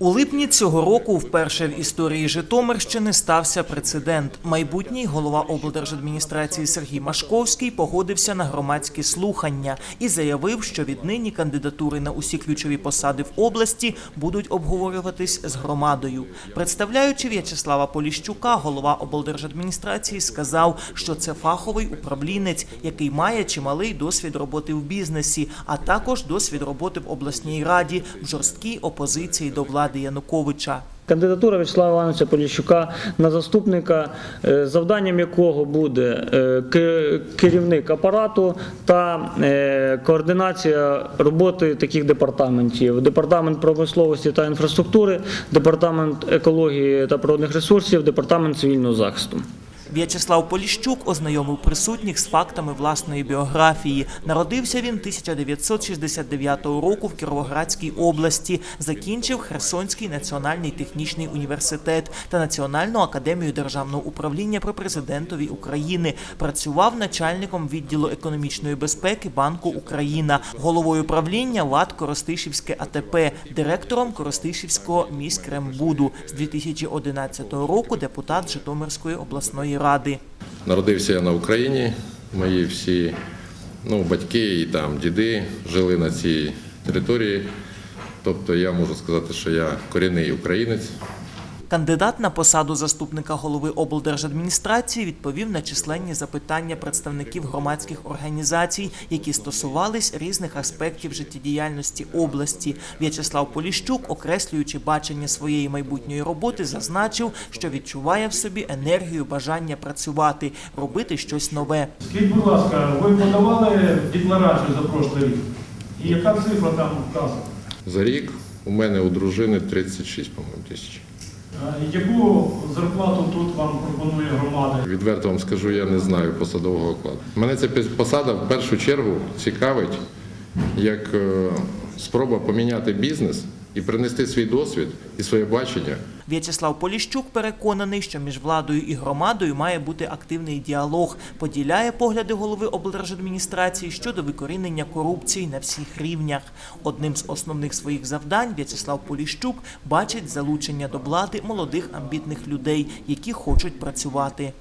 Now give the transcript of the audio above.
У липні цього року вперше в історії Житомирщини стався прецедент. Майбутній голова облдержадміністрації Сергій Машковський погодився на громадські слухання і заявив, що віднині кандидатури на усі ключові посади в області будуть обговорюватись з громадою. Представляючи В'ячеслава Поліщука, голова облдержадміністрації сказав, що це фаховий управлінець, який має чималий досвід роботи в бізнесі, а також досвід роботи в обласній раді в жорсткій опозиції до влади Януковича. Кандидатура В'ячеслава Івановича Поліщука на заступника, е, завданням якого буде е, керівник апарату та е, координація роботи таких департаментів: департамент промисловості та інфраструктури, департамент екології та природних ресурсів, департамент цивільного захисту. В'ячеслав Поліщук ознайомив присутніх з фактами власної біографії. Народився він 1969 року в Кіровоградській області. Закінчив Херсонський національний технічний університет та Національну академію державного управління при президентові України. Працював начальником відділу економічної безпеки Банку Україна, головою правління ВАД Коростишівське АТП, директором Коростишівського міськрембуду з 2011 року. Депутат Житомирської обласної ради. народився я на Україні. Мої всі ну, батьки і там діди жили на цій території. Тобто я можу сказати, що я корінний українець. Кандидат на посаду заступника голови облдержадміністрації відповів на численні запитання представників громадських організацій, які стосувались різних аспектів життєдіяльності області. В'ячеслав Поліщук, окреслюючи бачення своєї майбутньої роботи, зазначив, що відчуває в собі енергію бажання працювати, робити щось нове. Скажіть, будь ласка, ви подавали декларацію за прошлий рік? І яка цифра там вказана? За рік у мене у дружини 36, по-моєму, тисяч. А Яку зарплату тут вам пропонує громада? Відверто вам скажу, я не знаю посадового окладу. Мене ця посада в першу чергу цікавить як е, спроба поміняти бізнес і принести свій досвід і своє бачення В'ячеслав Поліщук переконаний, що між владою і громадою має бути активний діалог. Поділяє погляди голови облдержадміністрації щодо викорінення корупції на всіх рівнях. Одним з основних своїх завдань В'ячеслав Поліщук бачить залучення до влади молодих амбітних людей, які хочуть працювати.